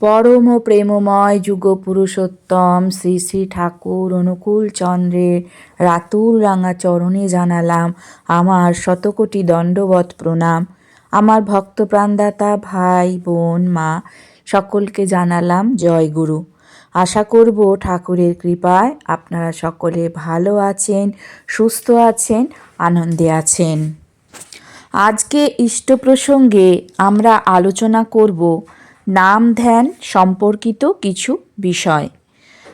পরম প্রেমময় যুগ পুরুষোত্তম শ্রী শ্রী ঠাকুর অনুকূল চন্দ্রের রাতুল রাঙা চরণে জানালাম আমার শতকোটি দণ্ডবত প্রণাম। আমার ভক্ত প্রাণদাতা ভাই, বোন, মা, সকলকে জানালাম জয় গুরু। আশা করব ঠাকুরের কৃপায় আপনারা সকলে ভালো আছেন, সুস্থ আছেন, আনন্দে আছেন। আজকে ইষ্ট প্রসঙ্গে আমরা আলোচনা করব নাম ধ্যান সম্পর্কিত কিছু বিষয়।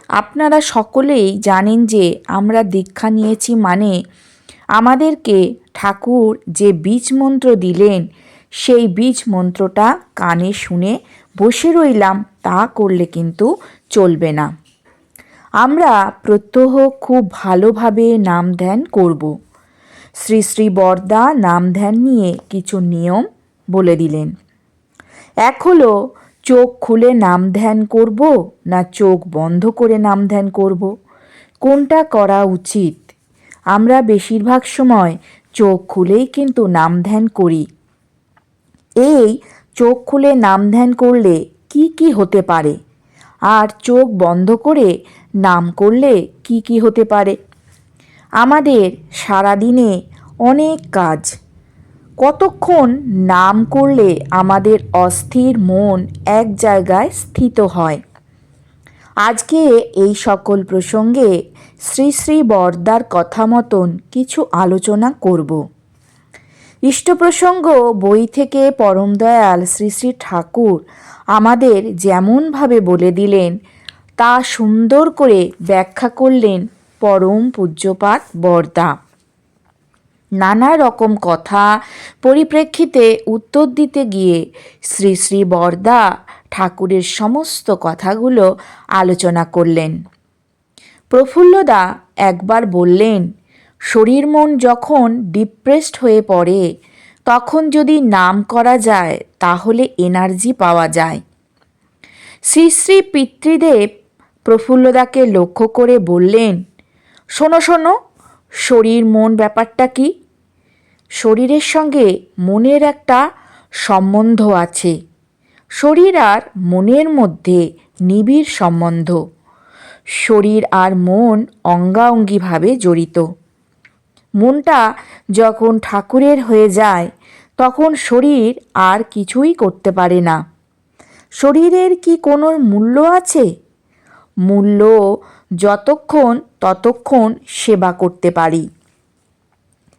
আপনারা সকলেই জানেন যে আমরা দীক্ষা নিয়েছি মানে আমাদেরকে ঠাকুর যে বীজ মন্ত্র দিলেন, সেই বীজ মন্ত্রটা কানে শুনে বসে রইলাম, তা করলে কিন্তু চলবে না। আমরা প্রত্যহ খুব ভালোভাবে নাম ধ্যান করব। শ্রী শ্রী বরদা নাম ধ্যান নিয়ে কিছু নিয়ম বলে দিলেন। এক হলো চোখ খুলে নাম ধ্যান করব না চোখ বন্ধ করে নাম ধ্যান করব? কোনটা করা উচিত? আমরা বেশিরভাগ সময় চোখ খুলেই কিন্তু নাম ধ্যান করি। এই চোখ খুলে নাম ধ্যান করলে কি কি হতে পারে? আর চোখ বন্ধ করে নাম করলে কি কি হতে পারে? আমাদের সারাদিনে অনেক কাজ কতক্ষণ নাম করলে আমাদের অস্থির মন এক জায়গায় স্থিত হয়? আজকে এই সকল প্রসঙ্গে শ্রী শ্রী বরদার কথা মতন কিছু আলোচনা করব। ইষ্টপ্রসঙ্গ বই থেকে পরম দয়াল শ্রী শ্রী ঠাকুর আমাদের যেমনভাবে বলে দিলেন, তা সুন্দর করে ব্যাখ্যা করলেন পরম পূজ্যপাত বরদা। নানা রকম কথা পরিপ্রেক্ষিতে উত্তর দিতে গিয়ে শ্রী শ্রী বরদা ঠাকুরের সমস্ত কথাগুলো আলোচনা করলেন। প্রফুল্লদা একবার বললেন, শরীর মন যখন ডিপ্রেসড হয়ে পড়ে, তখন যদি নাম করা যায়, তাহলে এনার্জি পাওয়া যায়। শ্রী শ্রী পিতৃদেব প্রফুল্লদাকে লক্ষ্য করে বললেন, শোনো শোনো, শরীর মন ব্যাপারটা কি? শরীরের সঙ্গে মনের একটা সম্বন্ধ আছে। শরীর আর মনের মধ্যে নিবিড় সম্বন্ধ। শরীর আর মন অঙ্গাঙ্গিভাবে জড়িত। মনটা যখন ঠাকুরের হয়ে যায়, তখন শরীর আর কিছুই করতে পারে না। শরীরের কি কোনো মূল্য আছে? মূল্য যতক্ষণ ততক্ষণ সেবা করতে পারি।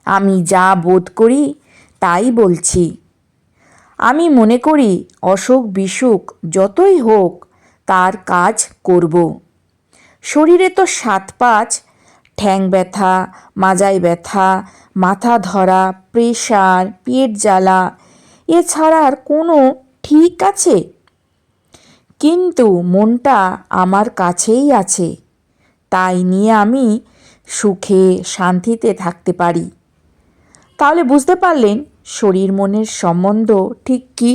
আমি যা বোধ করি তাই বলছি। আমি মনে করি অসুখ বিসুখ যতই হোক তার কাজ করব। শরীরে তো সাত পাঁচ, ঠ্যাং ব্যথা, মাজায় ব্যথা, মাথা ধরা, প্রেশার, পেট জ্বালা এছাড়া আর কোনো ঠিক আছে? কিন্তু মনটা আমার কাছেই আছে। তাই নিয়ে আমি সুখে শান্তিতে থাকতে পারি। তাহলে বুঝতে পারলেন শরীর মনের সম্বন্ধ ঠিক কি?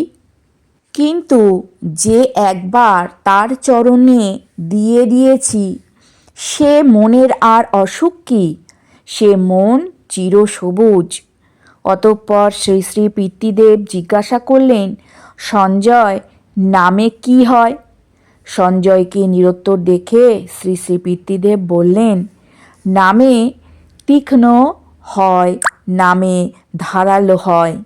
কিন্তু যে একবার তার চরণে দিয়ে দিয়েছি, সে মনের আর অসুখ কি? সে মন চিরসবুজ। অতঃপর শ্রী শ্রী পিতৃদেব জিজ্ঞাসা করলেন, সঞ্জয়, নামে কি হয়? সঞ্জয়কে নিরুত্তর দেখে শ্রী শ্রী পিতৃদেব বললেন, নামে তীক্ষ্ণ হয়। নামে ধারালো হয়।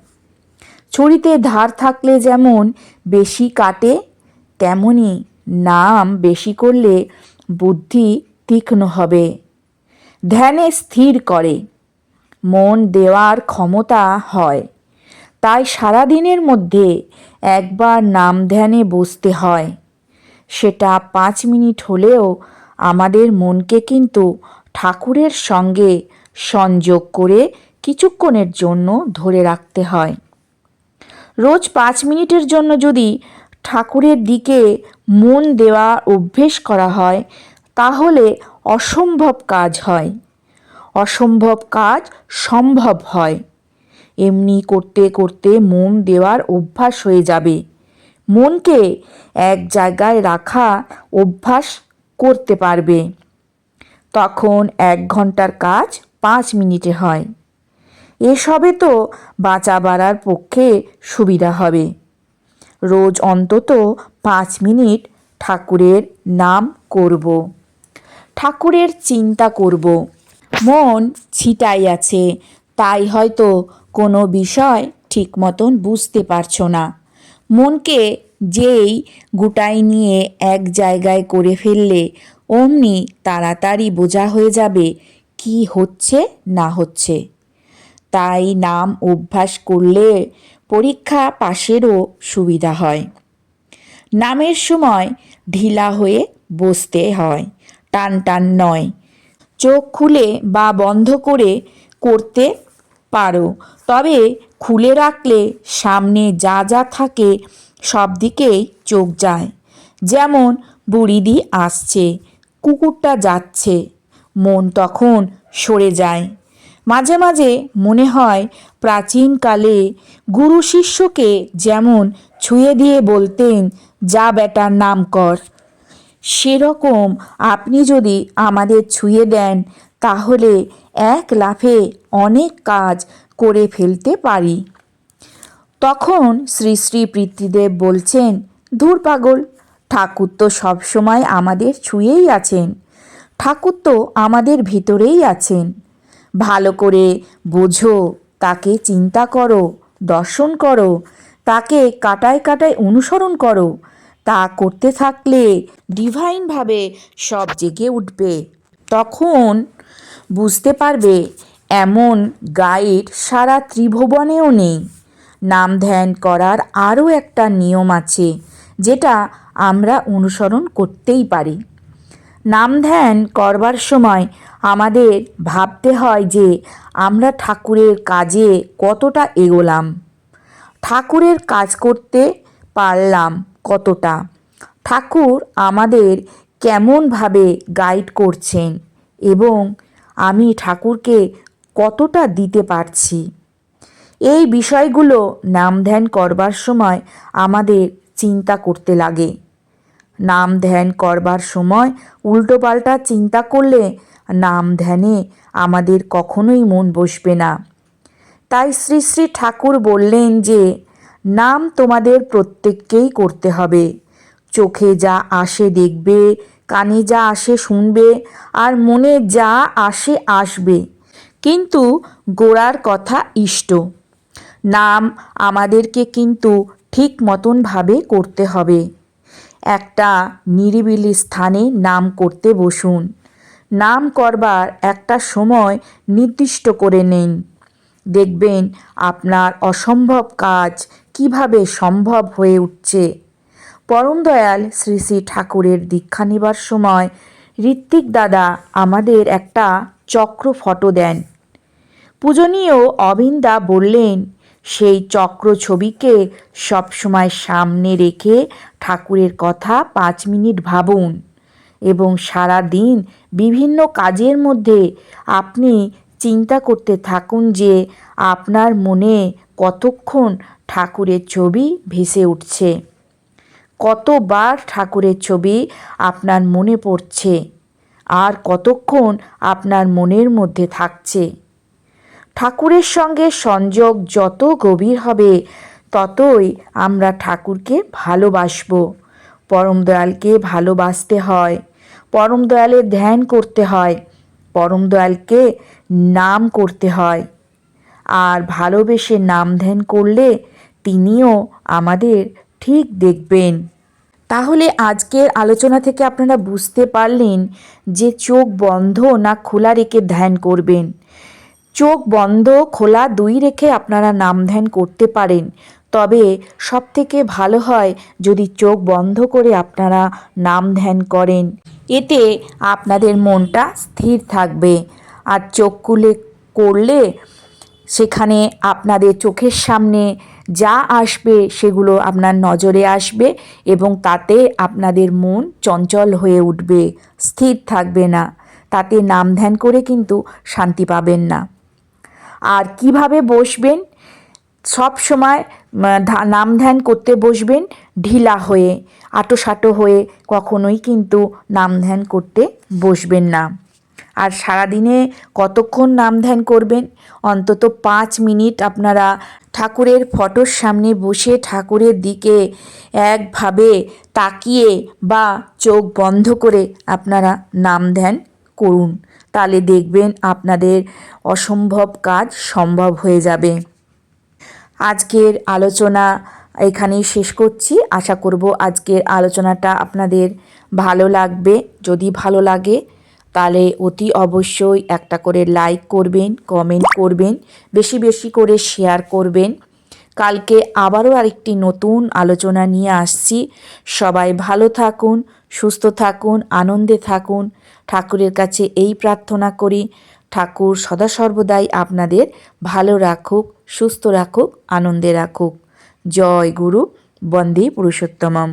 ছুরিতে ধার থাকলে যেমন বেশি কাটে, তেমনি নাম বেশি করলে বুদ্ধি তীক্ষ্ণ হবে। ধ্যানে স্থির করে। মন দেওয়ার ক্ষমতা হয়। তাই সারাদিনের মধ্যে একবার নাম ধ্যানে বসতে হয়। সেটা পাঁচ মিনিট হলেও আমাদের মনকে কিন্তু ঠাকুরের সঙ্গে সংযোগ করে কিছুক্ষণের জন্য ধরে রাখতে হয়। রোজ পাঁচ মিনিটের জন্য যদি ঠাকুরের দিকে মন দেওয়া অভ্যেস করা হয়, তাহলে অসম্ভব কাজ হয়। অসম্ভব কাজ সম্ভব হয়। এমনি করতে করতে মন দেওয়ার অভ্যাস হয়ে যাবে। মনকে এক জায়গায় রাখা অভ্যাস করতে পারবে। তখন এক ঘণ্টার কাজ পাঁচ মিনিটে হয়। এসবে তো বাঁচা বাড়ার পক্ষে সুবিধা হবে। রোজ অন্তত পাঁচ মিনিট ঠাকুরের নাম করব। ঠাকুরের চিন্তা করব। মন ছিটাই আছে, তাই হয়তো কোনো বিষয় ঠিক মতন বুঝতে পারছ না। মনকে যেই গুটাই নিয়ে এক জায়গায় করে ফেললে অমনি তাড়াতাড়ি বোঝা হয়ে যাবে কি হচ্ছে না হচ্ছে। তাই নাম অভ্যাস করলে পরীক্ষা পাশেরও সুবিধা হয়। নামের সময় ঢিলা হয়ে বসতে হয়, টান টান নয়। চোখ খুলে বা বন্ধ করে করতে পারো, তবে খুলে রাখলে সামনে যা যা থাকে সব দিকেই চোখ যায়। যেমন বুড়িদি আসছে, কুকুরটা যাচ্ছে, মন তখন সরে যায়। মাঝে মাঝে মনে হয় প্রাচীনকালে গুরু শিষ্যকে যেমন ছুঁয়ে দিয়ে বলতেন, যা বেটার নাম কর। সেরকম আপনি যদি আমাদের ছুঁয়ে দেন, তাহলে এক লাফে অনেক কাজ করে ফেলতে পারি। তখন শ্রী শ্রী পৃথ্বীদেব বলছেন, ধুর পাগল, ঠাকুর তো সবসময় আমাদের ছুঁয়েই আছেন। ঠাকুর তো আমাদের ভিতরেই আছেন। ভালো করে বোঝো, তাকে চিন্তা করো, দর্শন করো, তাকে কাটায় কাটায় অনুসরণ করো। তা করতে থাকলে ডিভাইনভাবে সব জেগে উঠবে। তখন বুঝতে পারবে এমন গাইড সারা ত্রিভুবনেও নেই। নাম ধ্যান করার আরও একটা নিয়ম আছে, যেটা আমরা অনুসরণ করতেই পারি। নাম ধ্যান করবার সময় আমাদের ভাবতে হয় যে আমরা ঠাকুরের কাজে কতটা এগোলাম। ঠাকুরের কাজ করতে পারলাম কতটা। ঠাকুর আমাদের কেমনভাবে গাইড করছেন এবং আমি ঠাকুরকে কতটা দিতে পারছি। এই বিষয়গুলো নাম ধ্যান করবার সময় আমাদের চিন্তা করতে লাগে। নাম ধ্যান করবার সময় উল্টোপাল্টা চিন্তা করলে নাম ধ্যানে আমাদের কখনোই মন বসবে না। তাই শ্রী শ্রী ঠাকুর বললেন যে, নাম তোমাদের প্রত্যেককেই করতে হবে। চোখে যা আসে দেখবে, কানে যা আসে শুনবে, আর মনে যা আসে আসবে। কিন্তু গোড়ার কথা ইষ্ট। নাম আমাদেরকে কিন্তু ঠিক মতনভাবে করতে হবে। একটা নিরিবিলি স্থানে নাম করতে বসুন। নাম করবার একটা সময় নির্দিষ্ট করে নিন। দেখবেন আপনার অসম্ভব কাজ কীভাবে সম্ভব হয়ে উঠছে। পরম দয়াল শ্রী শ্রী ঠাকুরের দীক্ষা নেবার সময় ঋত্বিক দাদা আমাদের একটা চক্র ফটো দেন। পূজনীয় অবিন্দা বললেন, সেই চক্র ছবিকে সবসময় সামনে রেখে ঠাকুরের কথা পাঁচ মিনিট ভাবুন। এবং সারা দিন বিভিন্ন কাজের মধ্যে আপনি চিন্তা করতে থাকুন যে আপনার মনে কতক্ষণ ঠাকুরের ছবি ভেসে উঠছে। কতবার ঠাকুরের ছবি আপনার মনে পড়ছে? আর কতক্ষণ আপনার মনের মধ্যে থাকছে? ঠাকুরের সঙ্গে সংযোগ যত গভীর হবে, ততই আমরা ঠাকুরকে ভালোবাসব। পরম দয়ালকে ভালোবাসতে হয়। পরম দয়ালের ধ্যান করতে হয়, পরম দয়ালকে নাম করতে হয়। আর ভালোবেসে নাম ধ্যান করলে তিনিও আমাদের ঠিক দেখবেন। তাহলে আজকের আলোচনা থেকে আপনারা বুঝতে পারলেন যে চোখ বন্ধ না খোলা রেখে ধ্যান করবেন। চোখ বন্ধ, খোলা দুই রেখে আপনারা নাম ধ্যান করতে পারেন। তবে সব থেকে ভালো হয় যদি চোখ বন্ধ করে আপনারা নাম ধ্যান করেন। এতে আপনাদের মনটা স্থির থাকবে। আর চোখ খুলে করলে সেখানে আপনাদের চোখের সামনে যা আসবে সেগুলো আপনার নজরে আসবে এবং তাতে আপনাদের মন চঞ্চল হয়ে উঠবে, স্থির থাকবে না। তাতে নাম ধ্যান করে কিন্তু শান্তি পাবেন না। আর কীভাবে বসবেন? সব সময় নাম ধ্যান করতে বসবেন, ঢিলা হয়ে, আটোসাটো হয়ে কখনোই কিন্তু নাম ধ্যান করতে বসবেন না। আর সারাদিনে কতক্ষণ নাম ধ্যান করবেন? অন্তত পাঁচ মিনিট আপনারা ঠাকুরের ফটোর সামনে বসে ঠাকুরের দিকে একভাবে তাকিয়ে বা চোখ বন্ধ করে আপনারা নাম ধ্যান করুন। তাহলে দেখবেন আপনাদের অসম্ভব কাজ সম্ভব হয়ে যাবে। আজকের আলোচনা এখানেই শেষ করছি। আশা করব আজকের আলোচনাটা আপনাদের ভালো লাগবে। যদি ভালো লাগে, তাহলে অতি অবশ্যই একটা করে লাইক করবেন, কমেন্ট করবেন, বেশি বেশি করে শেয়ার করবেন। কালকে আবারও আরেকটি নতুন আলোচনা নিয়ে আসছি। সবাই ভালো থাকুন, সুস্থ থাকুন, আনন্দে থাকুন। ঠাকুরের কাছে এই প্রার্থনা করি। ঠাকুর সদা সর্বদাই আপনাদের ভালো রাখুক। সুস্থ রাখুক আনন্দে রাখুক। জয় গুরু বন্দে পুরুষোত্তমম।